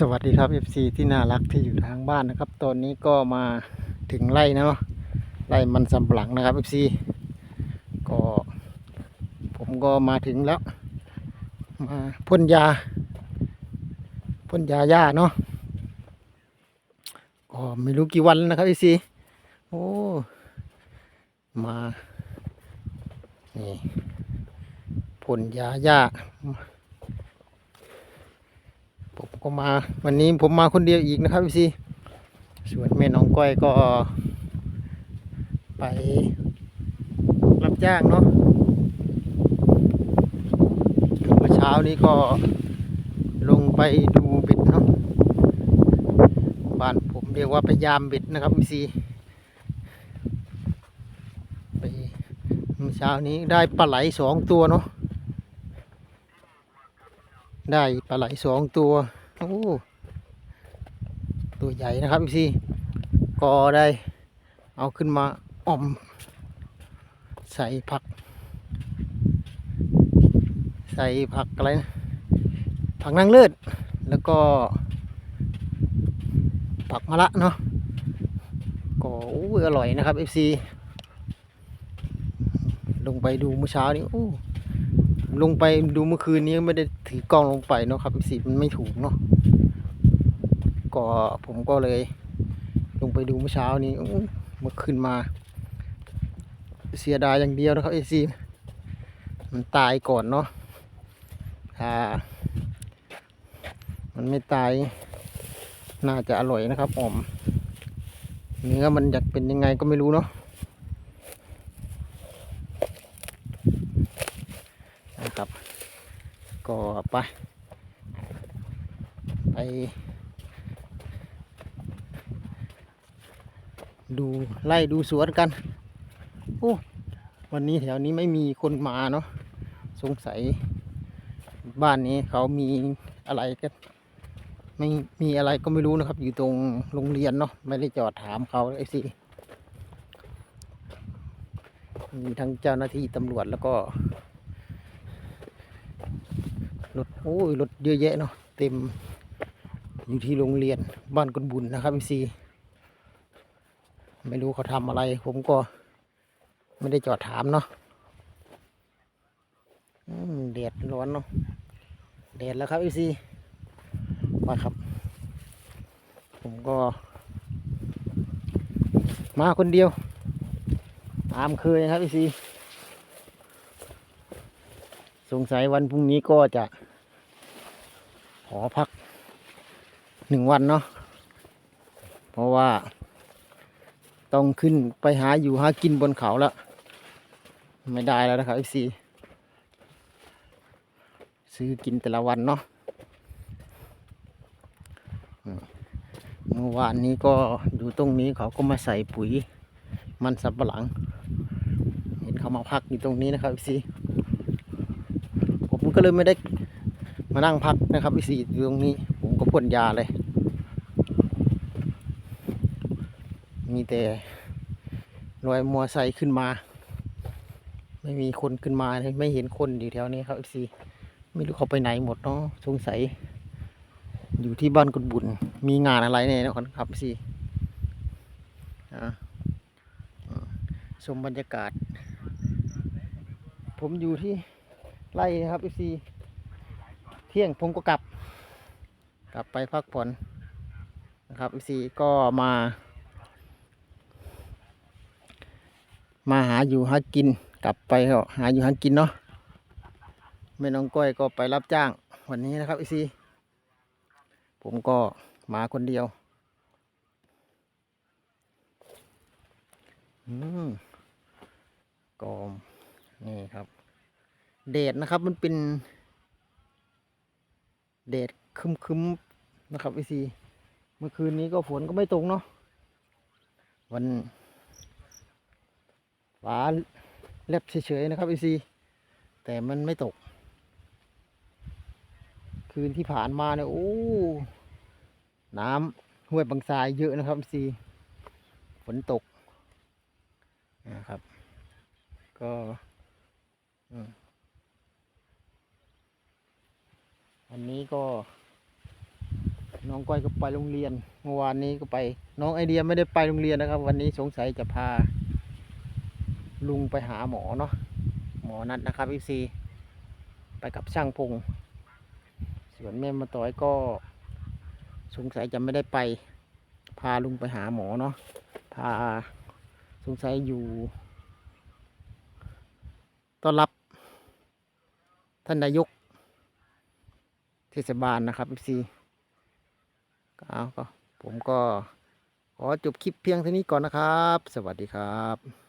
สวัสดีครับ FC ที่น่ารักที่อยู่ทางบ้านนะครับ ตอนนี้ก็มาถึงไร่เนาะไร่มันสำปะหลังนะครับ FC ก็ผมก็มาถึงแล้ว มาพ่นยาพ่นยาหญ้าเนาะก็ไม่รู้กี่วันแล้วนะครับ FC โอ้มานี่พ่นยาหญ้า ผมก็มาวันนี้ผมมาคนเดียวอีกนะครับพี่ซีส่วนแม่น้องก้อยก็ ไปรับจ้างเนาะเมื่อเช้านี้ก็ลงไปดูเบ็ดเนาะบ้านผมเรียกว่าไปยามเบ็ดนะครับพี่ซีไปเมื่อเช้านี้ได้ปลาไหลสองตัวเนาะ ได้ปลาไหลสองตัว โอ้ตัวใหญ่นะครับพี่ก็ได้ เอาขึ้นมาอ่อม ใส่ผัก ใส่ผักอะไรนะผักนางเลือดแล้วก็ ผักมะระเนาะก็อู้อร่อยนะครับ FC ลงไปดูเมื่อเช้านี้โอ้ ลงไปดูเมื่อคืนนี้ไม่ได้ถือกล้องลงไปเนาะครับสีมันไม่ถูกเนาะก็ผมก็เลย ลงไปดูเมื่อเช้านี้เมื่อคืนมา เสียดายอย่างเดียวนะครับเอซีมันตายก่อนเนาะถ้ามันไม่ตายน่าจะอร่อยนะครับอ่อมเนื้อมันอยากเป็นยังไงก็ไม่รู้เนาะ นะครับ ก็ไปไปดูไล่ดูสวนกัน โอ้วันนี้แถวนี้ไม่มีคนมาเนาะสงสัย บ้านนี้เขามีอะไรกันไม่มีอะไรก็ไม่รู้นะครับ อยู่ตรงโรงเรียนเนาะไม่ได้จอดถามเขาไอ้สิมีทั้งเจ้าหน้าที่ตำรวจแล้วก็ รถโอ้ยรถเยอะแยะเนาะเต็มอยู่ที่โรงเรียนบ้านกุนบุญนะครับพี่ซีไม่รู้เขาทำอะไร ผมก็ไม่ได้จอดถามเนาะอืมแดดร้อนเนาะแดดแล้วครับพี่ซีมาครับ ผมก็ มาคนเดียว ตามเคยนะครับพี่ซีสงสัยวันพรุ่งนี้ก็จะ ขอพักหนึ่งวันเนาะเพราะว่าต้องขึ้นไปหาอยู่หากินบนเขาแล้ว ไม่ได้แล้วนะครับ FC ซื้อกินแต่ละวันเนาะเมื่อวานนี้ก็อยู่ตรงนี้เขาก็มาใส่ปุ๋ย มันสับปะหลัง เห็นเขามาพักอยู่ตรงนี้นะครับ FC ผมก็เลยไม่ได้ มานั่งพักนะครับพี่สีอยู่ตรงนี้ ผมก็พ่นยาเลย มีแต่รอยมัวไซค์ขึ้นมา ไม่มีคนขึ้นมาเลยไม่เห็นคนอยู่แถวนี้ครับพี่สีไม่รู้เขาไปไหนหมดเนาะสงสัย อยู่ที่บ้านกุดบุญ มีงานอะไรเนี่ยนะครับพี่สีอ่าอ่าชมบรรยากาศ ผมอยู่ที่ไร่นะครับพี่สี ที่ยงผมก็กลับ กลับไปพักผ่อนนะครับซีก็มา มาหาอยู่หากิน กลับไปก็หาอยู่หากินเนาะแม่น้องก้อยก็ไปรับจ้างวันนี้นะครับอีซีผมก็มาคนเดียวอืมก็นี่ครับ เดดนะครับมันเป็น แดดคึมๆนะครับไอซีเมื่อคืนนี้ก็ฝนก็ไม่ตกเนาะวันฟ้าแลบเฉยๆนะครับไอซีแต่มันไม่ตก คืนที่ผ่านมาเนี่ยโอ้น้ำห้วยบางทรายเยอะนะครับไอซีฝนตกนะครับ ก็อืม วันนี้ก็ น้องก้อยก็ไปโรงเรียน เมื่อวานนี้ก็ไป น้องไอเดียไม่ได้ไปโรงเรียนนะครับ วันนี้สงสัยจะพา ลุงไปหาหมอเนาะหมอนัดนะครับอีซีไปกับช่างพงส่วนแม่มาต่อยก็ สงสัยจะไม่ได้ไป พาลุงไปหาหมอเนาะพาสงสัยอยู่ต้อนรับท่านนายก ทศบาลนะครับพีซีเอาก็ผมก็ขอจบคลิปเพียงเท่านี้ก่อนนะครับ สวัสดีครับ